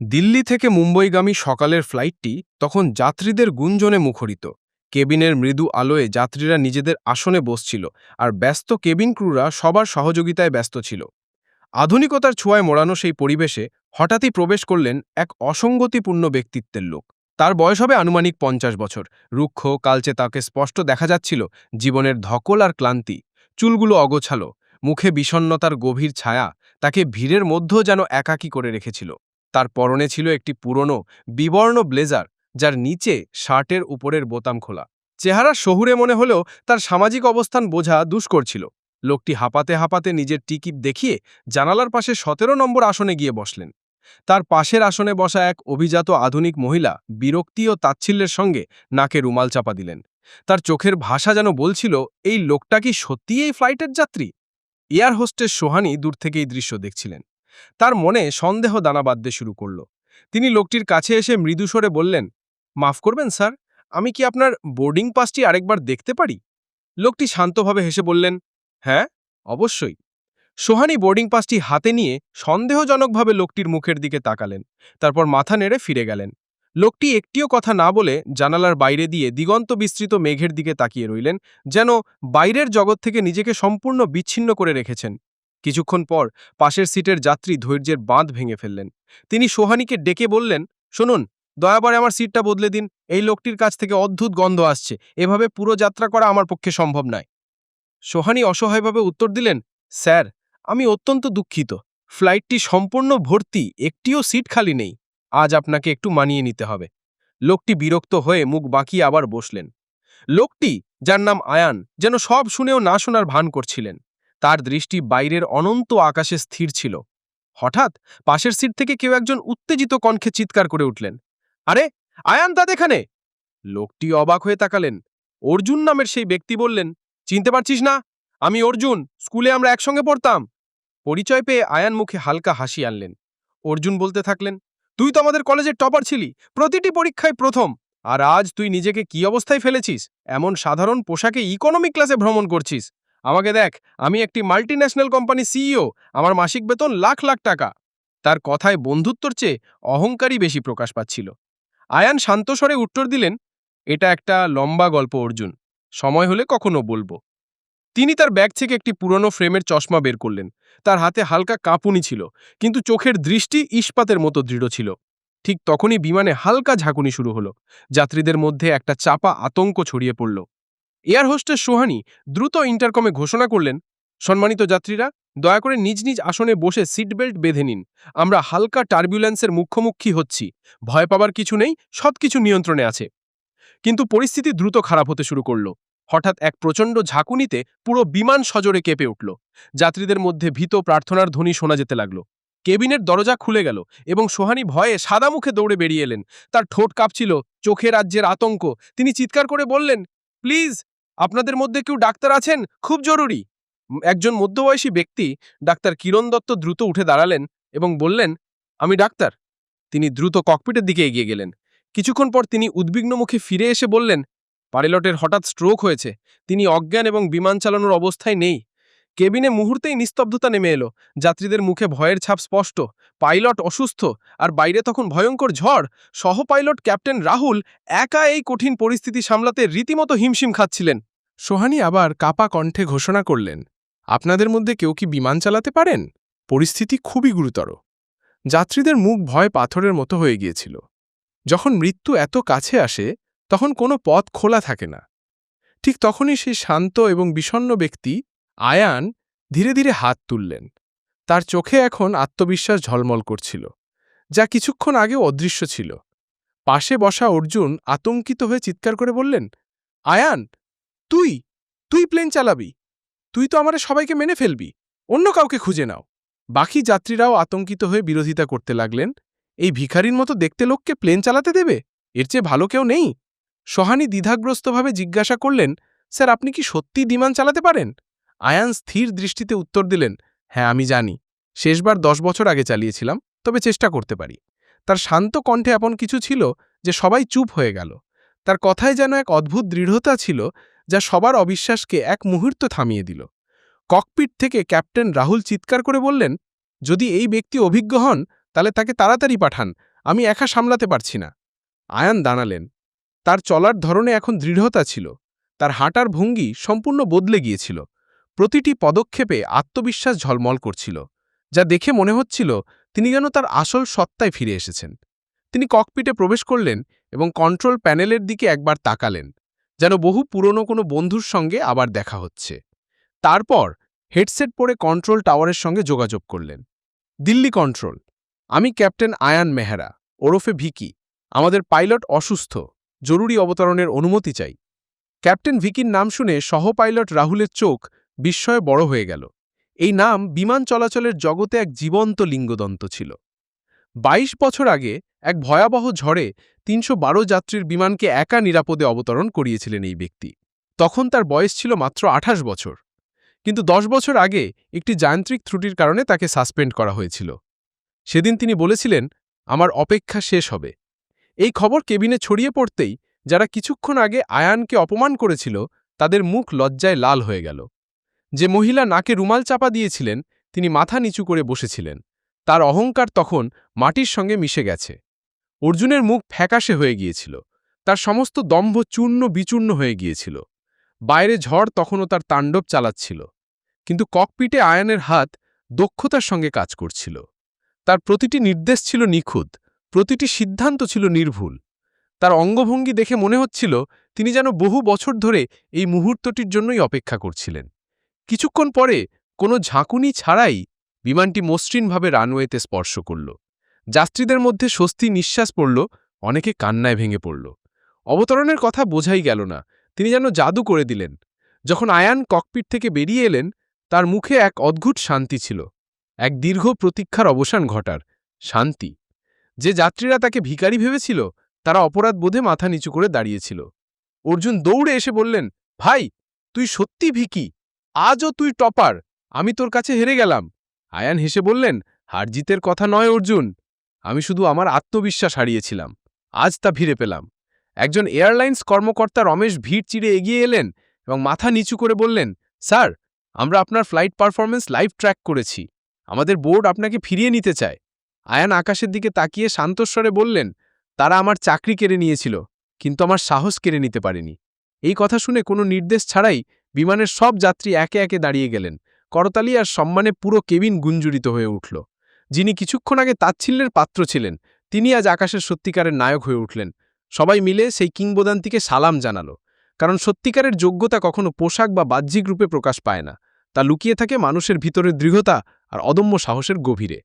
দিল্লি থেকে মুম্বইগামী সকালের ফ্লাইটটি তখন যাত্রীদের গুঞ্জনে মুখরিত। কেবিনের মৃদু আলোয় যাত্রীরা নিজেদের আসনে বসছিল আর ব্যস্ত কেবিন ক্রুরা সবার সহযোগিতায় ব্যস্ত ছিল। আধুনিকতার ছোঁয়ায় মোড়ানো সেই পরিবেশে হঠাৎই প্রবেশ করলেন এক অসঙ্গতিপূর্ণ ব্যক্তিত্বের লোক। তার বয়স হবে আনুমানিক পঞ্চাশ বছর। রুক্ষ, কালচে তাকে স্পষ্ট দেখা যাচ্ছিল, জীবনের ধকল আর ক্লান্তি। চুলগুলো অগোছালো, মুখে বিষণ্ণতার গভীর ছায়া, তাকে ভিড়ের মধ্যেও যেন একাকী করে রেখেছিল। তার পরনে ছিল একটি পুরনো, বিবর্ণ ব্লেজার, যার নিচে শার্টের উপরের বোতাম খোলা। চেহারা শহুরে মনে হলেও তার সামাজিক অবস্থান বোঝা দুষ্কর ছিল। লোকটি হাঁপাতে হাঁপাতে নিজের টিকিট দেখিয়ে জানালার পাশে সতেরো নম্বর আসনে গিয়ে বসলেন। তার পাশের আসনে বসা এক অভিজাত আধুনিক মহিলা বিরক্তি ও তাচ্ছিল্যের সঙ্গে নাকে রুমাল চাপা দিলেন। তার চোখের ভাষা যেন বলছিল, এই লোকটা কি সত্যিই এই ফ্লাইটের যাত্রী? এয়ার হোস্টেস সোহানি দূর থেকে এই দৃশ্য দেখছিলেন। তার মনে সন্দেহ দানা বাঁধতে শুরু করল। তিনি লোকটির কাছে এসে মৃদুস্বরে বললেন, মাফ করবেন, স্যার, আমি কি আপনার বোর্ডিং পাসটি আরেকবার দেখতে পারি? লোকটি শান্তভাবে হেসে বললেন হ্যাঁ অবশ্যই। সোহানি বোর্ডিং পাসটি হাতে নিয়ে সন্দেহজনকভাবে লোকটির মুখের দিকে তাকালেন, তারপর মাথা নেড়ে ফিরে গেলেন। লোকটি একটিও কথা না বলে জানালার বাইরে দিয়ে দিগন্ত বিস্তৃত মেঘের দিকে তাকিয়ে রইলেন, যেন বাইরের জগৎ থেকে নিজেকে সম্পূর্ণ বিচ্ছিন্ন করে রেখেছেন। কিছুক্ষণ পর পাশের সিটের যাত্রী ধৈর্যের বাঁধ ভেঙে ফেললেন। তিনি সোহানিকে ডেকে বললেন, শুনুন দয়াবারে আমার সিটটা বদলে দিন। এই লোকটির কাছ থেকে অদ্ভুত গন্ধ আসছে। এভাবে পুরো যাত্রা করা আমার পক্ষে সম্ভব নয়। সোহানি অসহায়ভাবে উত্তর দিলেন, স্যার, আমি অত্যন্ত দুঃখিত। ফ্লাইটটি সম্পূর্ণ ভর্তি, একটিও সিট খালি নেই। আজ আপনাকে একটু মানিয়ে নিতে হবে। লোকটি বিরক্ত হয়ে মুখ বাঁকিয়ে আবার বসলেন। লোকটি, যার নাম আয়ান, যেন সব শুনেও না শোনার ভান করছিলেন। তার দৃষ্টি বাইরের অনন্ত আকাশে স্থির ছিল। হঠাৎ পাশের সিট থেকে কেউ একজন উত্তেজিত কণ্ঠে চিৎকার করে উঠলেন। আরে, আয়ান দাদ এখানে? লোকটি অবাক হয়ে তাকালেন। অর্জুন নামের সেই ব্যক্তি বললেন, চিনতে পারছিস না? আমি অর্জুন, স্কুলে আমরা একসঙ্গে পড়তাম। পরিচয় পেয়ে আয়ান মুখে হালকা হাসি আনলেন। অর্জুন বলতে থাকলেন, তুই তো আমাদের কলেজের টপার ছিলি, প্রতিটি পরীক্ষায় প্রথম। আর আজ তুই নিজেকে কি অবস্থায় ফেলেছিস? এমন সাধারণ পোশাকে ইকোনমিক ক্লাসে ভ্রমণ করছিস। আমাকে দেখ, আমি একটি মাল্টিন্যাশনাল কোম্পানি সিইও আমার মাসিক বেতন লাখ লাখ টাকা। তার কথায় বন্ধুত্বর চেয়ে অহংকারই বেশি প্রকাশ পাচ্ছিল। আয়ান শান্তস্বরে উত্তর দিলেন, এটা একটা লম্বা গল্প, অর্জুন। সময় হলে কখনো বলব। তিনি তার ব্যাগ থেকে একটি পুরনো ফ্রেমের চশমা বের করলেন। তার হাতে হালকা কাঁপুনি ছিল, কিন্তু চোখের দৃষ্টি ইস্পাতের মতো দৃঢ় ছিল। ঠিক তখনই বিমানে হালকা ঝাঁকুনি শুরু হলো। যাত্রীদের মধ্যে একটা চাপা আতঙ্ক ছড়িয়ে পড়ল। এয়ার হোস্টেস সোহানি দ্রুত ইন্টারকমে ঘোষণা করলেন, সম্মানিত যাত্রীরা, দয়া করে নিজ নিজ আসনে বসে সিট বেল্ট বেঁধে নিন। আমরা হালকা টার্বুলেন্সের মুখোমুখি হচ্ছি। ভয় পাবার কিছু নেই, সবকিছু নিয়ন্ত্রণে আছে। কিন্তু পরিস্থিতি দ্রুত খারাপ হতে শুরু করল। হঠাৎ এক প্রচণ্ড ঝাঁকুনিতে পুরো বিমান সজোরে কেঁপে উঠল। যাত্রীদের মধ্যে ভীত প্রার্থনার ধ্বনি শোনা যেতে লাগল। কেবিনের দরজা খুলে গেল এবং সোহানি ভয়ে সাদা মুখে দৌড়ে বেরিয়ে এলেন। তার ঠোঁট কাঁপছিল, চোখে রাজ্যের আতঙ্ক। তিনি চিৎকার করে বললেন, প্লিজ আপনাদের মধ্যে কেউ ডাক্তার আছেন? খুব জরুরি। একজন মধ্যবয়সী ব্যক্তি ডাক্তার কিরণ দত্ত দ্রুত উঠে দাঁড়ালেন এবং বললেন, আমি ডাক্তার। তিনি দ্রুত ককপিটের দিকে এগিয়ে গেলেন। কিছুক্ষণ পর তিনি উদ্বিগ্ন মুখে ফিরে এসে বললেন, পাইলটের হঠাৎ স্ট্রোক হয়েছে। তিনি অজ্ঞান এবং বিমান চালানোর অবস্থায় নেই। কেবিনে মুহূর্তেই নিস্তব্ধতা নেমে এলো। যাত্রীদের মুখে ভয়ের ছাপ স্পষ্ট। পাইলট অসুস্থ, আর বাইরে তখন ভয়ঙ্কর ঝড়। সহ পাইলট ক্যাপ্টেন রাহুল একা এই কঠিন পরিস্থিতি সামলাতে রীতিমতো হিমশিম খাচ্ছিলেন। সোহানি আবার কাপা কণ্ঠে ঘোষণা করলেন, আপনাদের মধ্যে কেউ কি বিমান চালাতে পারেন? পরিস্থিতি খুবই গুরুতর। যাত্রীদের মুখ ভয় পাথরের মতো হয়ে গিয়েছিল। যখন মৃত্যু এত কাছে আসে, তখন কোনো পথ খোলা থাকে না। ঠিক তখনই সেই শান্ত এবং বিষণ্ণ ব্যক্তি আয়ান ধীরে ধীরে হাত তুললেন। তার চোখে এখন আত্মবিশ্বাস ঝলমল করছিল, যা কিছুক্ষণ আগে অদৃশ্য ছিল। পাশে বসা অর্জুন আতঙ্কিত হয়ে চিৎকার করে বললেন, আয়ান, তুই তুই প্লেন চালাবি। তুই তো আমাদের সবাইকে মেনে ফেলবি। অন্য কাউকে খুঁজে নাও। বাকি যাত্রীরাও আতঙ্কিত হয়ে বিরোধিতা করতে লাগলেন। এই ভিখারির মতো দেখতে লোককে প্লেন চালাতে দেবে? এর চেয়ে ভালো কেউ নেই? সোহানি দ্বিধাগ্রস্তভাবে জিজ্ঞাসা করলেন, স্যার, আপনি কি সত্যি বিমান চালাতে পারেন? আয়ান স্থির দৃষ্টিতে উত্তর দিলেন হ্যাঁ আমি জানি। শেষবার দশ বছর আগে চালিয়েছিলাম, তবে চেষ্টা করতে পারি। তার শান্ত কণ্ঠে এমন কিছু ছিল যে সবাই চুপ হয়ে গেল। তার কথায় যেন এক অদ্ভুত দৃঢ়তা ছিল যা সবার অবিশ্বাসকে এক মুহূর্ত থামিয়ে দিল। ককপিট থেকে ক্যাপ্টেন রাহুল চিৎকার করে বললেন, যদি এই ব্যক্তি অভিজ্ঞ হন, তাহলে তাকে তাড়াতাড়ি পাঠান, আমি একা সামলাতে পারছি না। আয়ান দাঁড়ালেন। তার চলার ধরনে এখন দৃঢ়তা ছিল। তার হাঁটার ভঙ্গি সম্পূর্ণ বদলে গিয়েছিল। প্রতিটি পদক্ষেপে আত্মবিশ্বাস ঝলমল করছিল, যা দেখে মনে হচ্ছিল তিনি যেন তার আসল সত্তায় ফিরে এসেছেন। তিনি ককপিটে প্রবেশ করলেন এবং কন্ট্রোল প্যানেলের দিকে একবার তাকালেন, যেন বহু পুরনো কোনো বন্ধুর সঙ্গে আবার দেখা হচ্ছে। তারপর হেডসেট পরে কন্ট্রোল টাওয়ারের সঙ্গে যোগাযোগ করলেন। দিল্লি কন্ট্রোল, আমি ক্যাপ্টেন আয়ান মেহরা, ওরফে ভিকি, আমাদের পাইলট অসুস্থ, জরুরি অবতরণের অনুমতি চাই। ক্যাপ্টেন ভিকির নাম শুনে সহ পাইলট রাহুলের চোখ বিস্ময়ে বড় হয়ে গেল। এই নাম বিমান চলাচলের জগতে এক জীবন্ত লিঙ্গদন্ত ছিল। ২২ বছর আগে এক ভয়াবহ ঝড়ে তিনশো বারো যাত্রীর বিমানকে একা নিরাপদে অবতরণ করিয়েছিলেন এই ব্যক্তি। তখন তার বয়স ছিল মাত্র আঠাশ বছর। কিন্তু দশ বছর আগে একটি যান্ত্রিক ত্রুটির কারণে তাকে সাসপেন্ড করা হয়েছিল। সেদিন তিনি বলেছিলেন, আমার অপেক্ষা শেষ হবে। এই খবর কেবিনে ছড়িয়ে পড়তেই যারা কিছুক্ষণ আগে আয়ানকে অপমান করেছিল, তাদের মুখ লজ্জায় লাল হয়ে গেল। যে মহিলা নাকে রুমাল চাপা দিয়েছিলেন, তিনি মাথা নিচু করে বসেছিলেন। তার অহংকার তখন মাটির সঙ্গে মিশে গেছে। অর্জুনের মুখ ফ্যাকাশে হয়ে গিয়েছিল। তার সমস্ত দম্ভ চূর্ণ বিচূর্ণ হয়ে গিয়েছিল। বাইরে ঝড় তখনও তার তাণ্ডব চালাচ্ছিল। কিন্তু ককপিটে আয়ানের হাত দক্ষতার সঙ্গে কাজ করছিল। তার প্রতিটি নির্দেশ ছিল নিখুঁত, প্রতিটি সিদ্ধান্ত ছিল নির্ভুল। তার অঙ্গভঙ্গি দেখে মনে হচ্ছিল, তিনি যেন বহু বছর ধরে এই মুহূর্তটির জন্যই অপেক্ষা করছিলেন। কিছুক্ষণ পরে কোনো ঝাঁকুনি ছাড়াই বিমানটি মসৃণভাবে রানওয়েতে স্পর্শ করল। যাত্রীদের মধ্যে স্বস্তি নিঃশ্বাস পড়ল, অনেকে কান্নায় ভেঙে পড়ল। অবতরণের কথা বোঝাই গেল না, তিনি যেন জাদু করে দিলেন। যখন আয়ান ককপিট থেকে বেরিয়ে এলেন, তার মুখে এক অদ্ভুত শান্তি ছিল, এক দীর্ঘ প্রতীক্ষার অবসান ঘটার শান্তি। যে যাত্রীরা তাকে ভিখারি ভেবেছিল, তারা অপরাধ বোধে মাথা নিচু করে দাঁড়িয়েছিল। অর্জুন দৌড়ে এসে বললেন, ভাই, তুই সত্যি ভিকি? আজও তুই টপার, আমি তোর কাছে হেরে গেলাম। আয়ান হেসে বললেন, হারজিতের কথা নয় অর্জুন, আমি শুধু আমার আত্মবিশ্বাস হারিয়েছিলাম, আজ তা ফিরে পেলাম। একজন এয়ারলাইন্স কর্মকর্তা রমেশ ভিড় চিড়ে এগিয়ে এলেন এবং মাথা নিচু করে বললেন, স্যার, আমরা আপনার ফ্লাইট পারফরমেন্স লাইভ ট্র্যাক করেছি, আমাদের বোর্ড আপনাকে ফিরিয়ে নিতে চায়। আয়ান আকাশের দিকে তাকিয়ে শান্তস্বরে বললেন, তারা আমার চাকরি কেড়ে নিয়েছিল, কিন্তু আমার সাহস কেড়ে নিতে পারেনি। এই কথা শুনে কোনো নির্দেশ ছাড়াই বিমানের সব যাত্রী একে একে দাঁড়িয়ে গেলেন। করতালি আর সম্মানে পুরো কেবিন গুঞ্জুরিত হয়ে উঠল। যিনি কিছুক্ষণ আগে তাচ্ছিল্যের পাত্র ছিলেন, তিনি আজ আকাশের সত্যিকারের নায়ক হয়ে উঠলেন। সবাই মিলে সেই কিংবদান্তিকে সালাম জানালো। কারণ সত্যিকারের যোগ্যতা কখনো পোশাক বা বাহ্যিক রূপে প্রকাশ পায় না। তা লুকিয়ে থাকে মানুষের ভিতরের দৃঢ়তা আর অদম্য সাহসের গভীরে।